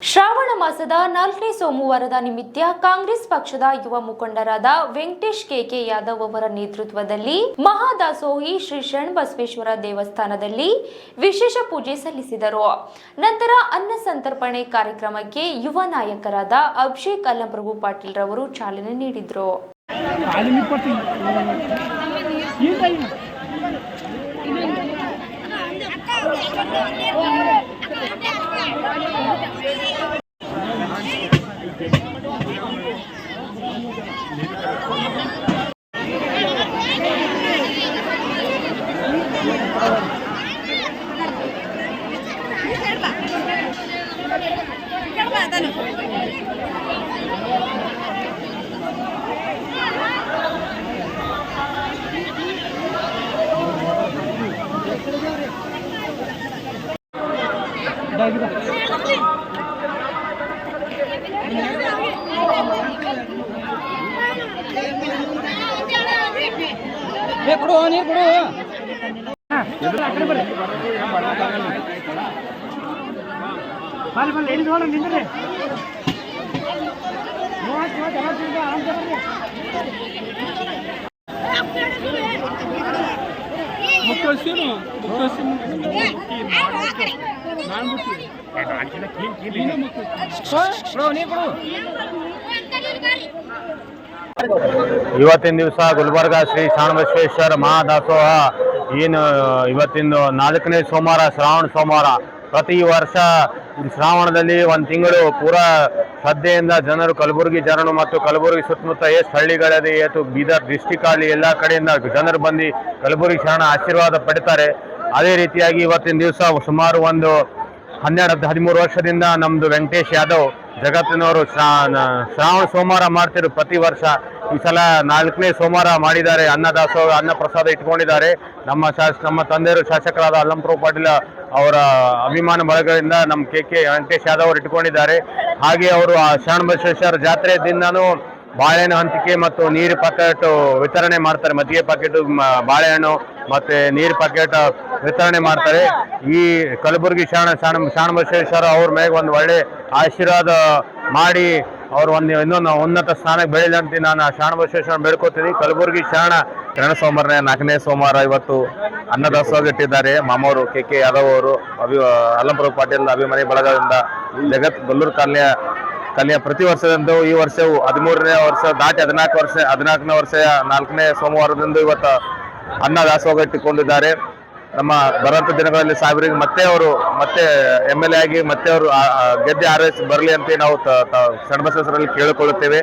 ಶ್ರಾವಣ ಮಾಸದ ನಾಲ್ಕನೇ ಸೋಮವಾರದ ನಿಮಿತ್ತ ಕಾಂಗ್ರೆಸ್ ಪಕ್ಷದ ಯುವ ಮುಖಂಡರಾದ ವೆಂಕಟೇಶ್ ಕೆಕೆ ಯಾದವ್ ಅವರ ನೇತೃತ್ವದಲ್ಲಿ ಮಹಾದಾಸೋಹಿ ಶ್ರೀ ಶರಣಬಸವೇಶ್ವರ ದೇವಸ್ಥಾನದಲ್ಲಿ ವಿಶೇಷ ಪೂಜೆ ಸಲ್ಲಿಸಿದರು ನಂತರ ಅನ್ನ ಸಂತರ್ಪಣೆ ಕಾರ್ಯಕ್ರಮಕ್ಕೆ ಯುವ ನಾಯಕರಾದ ಅಭಿಷೇಕ್ ಅಲ್ಲಂಪ್ರಭು ಪಾಟೀಲ್ ರವರು ಚಾಲನೆ ನೀಡಿದರು ಅಲ್ಲಿ ನಿಪ್ಪಟ್ಟು ಕೊಡು ನೀರು ಬಿಡು ಬರ್ರಿ ಬರ್ರಿ ಎಲ್ಲಿ ನೋಡ ನಿಂದ್ರಿ ಮೂವತ್ತು ಮೂವತ್ತು ನಾನು ಮುಕ್ಕಳಿಸೀನು ಮುಕ್ಕಳಿಸಿ ನೀರು ಕೊಡು. ಇವತ್ತಿನ ದಿವಸ ಗುಲ್ಬರ್ಗ ಶ್ರೀ ಶಾಣಬಸವೇಶ್ವರ ಮಹಾದಾಸೋಹ. ಏನು ಇವತ್ತಿನ ನಾಲ್ಕನೇ ಸೋಮವಾರ, ಶ್ರಾವಣ ಸೋಮವಾರ. ಪ್ರತಿ ವರ್ಷ ಶ್ರಾವಣದಲ್ಲಿ ಒಂದು ತಿಂಗಳು ಪೂರಾ ಶ್ರದ್ಧೆಯಿಂದ ಜನರು ಕಲಬುರಗಿ ಜನರು ಮತ್ತು ಕಲಬುರಗಿ ಸುತ್ತಮುತ್ತ ಎಷ್ಟು ಹಳ್ಳಿಗಳಲ್ಲಿ ಏತು ಬೀದರ್ ಡಿಸ್ಟಿಕ್ ಆಗಲಿ ಎಲ್ಲ ಕಡೆಯಿಂದ ಜನರು ಬಂದು ಕಲಬುರಗಿ ಶರಣ ಆಶೀರ್ವಾದ ಪಡಿತಾರೆ. ಅದೇ ರೀತಿಯಾಗಿ ಇವತ್ತಿನ ದಿವಸ ಸುಮಾರು ಒಂದು ಹನ್ನೆರಡು ಹದಿಮೂರು ವರ್ಷದಿಂದ ನಮ್ದು ವೆಂಕಟೇಶ್ ಯಾದವ್ ಜಗತ್ತಿನವರು ಶ್ರಾವಣ ಸೋಮವಾರ ಮಾಡ್ತಿರು ಪ್ರತಿ ವರ್ಷ. ಈ ಸಲ ನಾಲ್ಕನೇ ಸೋಮವಾರ ಮಾಡಿದ್ದಾರೆ. ಅನ್ನದಾಸೋಹ ಅನ್ನ ಪ್ರಸಾದ ಇಟ್ಕೊಂಡಿದ್ದಾರೆ. ನಮ್ಮ ಶಾಸ, ನಮ್ಮ ತಂದೆಯರು ಶಾಸಕರಾದ ಅಲ್ಲಂಪ್ರಭು ಪಾಟೀಲ ಅವರ ಅಭಿಮಾನ ಬಳಗದಿಂದ ನಮ್ಮ ಕೆ ಕೆ ವೆಂಕಟೇಶ್ ಯಾದವ್ ಅವರು ಇಟ್ಕೊಂಡಿದ್ದಾರೆ. ಹಾಗೆ ಅವರು ಆ ಶರಣಬಸವೇಶ್ವರ ಜಾತ್ರೆ ದಿನನೂ ಬಾಳೆಹಣ್ಣು ಹಂಚಿಕೆ ಮತ್ತು ನೀರು ಪಾಕೆಟ್ ವಿತರಣೆ ಮಾಡ್ತಾರೆ. ಮಜ್ಜಿಗೆ ಪಾಕೆಟ್ ಬಾಳೆಹಣ್ಣು ಮತ್ತೆ ನೀರು ಪಾಕೆಟ್ ವಿತರಣೆ ಮಾಡ್ತಾರೆ. ಈ ಕಲಬುರಗಿ ಶಾಣ ಶಾಣ, ಶಾಣಬಸವೇಶ್ವರ ಅವ್ರ ಮೇಲೆ ಒಂದು ಒಳ್ಳೆ ಆಶೀರ್ವಾದ ಮಾಡಿ ಅವ್ರು ಒಂದು ಇನ್ನೊಂದು ಉನ್ನತ ಸ್ಥಾನಕ್ಕೆ ಬೆಳೀಲಿ ಅಂತ ನಾನು ಶಾಣಬಸವೇಶ್ವರ ಬೇಡ್ಕೋತೀನಿ. ಕಲಬುರಗಿ ಶಾಣ ಶರಣ ಸೋಮವಾರನೇ ನಾಲ್ಕನೇ ಸೋಮವಾರ ಇವತ್ತು ಅನ್ನದಾಸೋಹ ಇಟ್ಟಿದ್ದಾರೆ. ಮಾಮವರು ಕೆ ಕೆ ಯಾದವ್ ಅವರು ಅಭಿ ಅಲ್ಲಂಪುರ ಪಾಟೀಲ್ ಅಭಿಮಾನಿ ಬಳಗದಿಂದ ಜಗತ್ ಬಲ್ಲೂರು ಕಾಲನಿಯ ಕಲಿಯ ಪ್ರತಿ ವರ್ಷದಂದು ಈ ವರ್ಷವು ಹದಿಮೂರನೇ ವರ್ಷ ದಾಟಿ ಹದಿನಾಲ್ಕು ವರ್ಷ, ಹದಿನಾಲ್ಕನೇ ವರ್ಷ ನಾಲ್ಕನೇ ಸೋಮವಾರದಂದು ಇವತ್ತು ಅನ್ನ ದಾಸೋಹ ಇಟ್ಟುಕೊಂಡಿದ್ದಾರೆ. ನಮ್ಮ ಬರುವಂತ ದಿನಗಳಲ್ಲಿ ಸಾವಿರಿಗೆ ಮತ್ತೆ ಅವರು ಮತ್ತೆ ಎಂ ಎಲ್ ಎ ಆಗಿ ಮತ್ತೆ ಅವರು, ಆ- ಆರ್ ಗೆದ್ದೆ ಆರೈಸಿ ಬರಲಿ ಅಂತ ನಾವು ಸಣ್ಣ ಶರಣಬಸವೇಶ್ವರಲ್ಲಿ ಕೇಳಿಕೊಳ್ಳುತ್ತೇವೆ.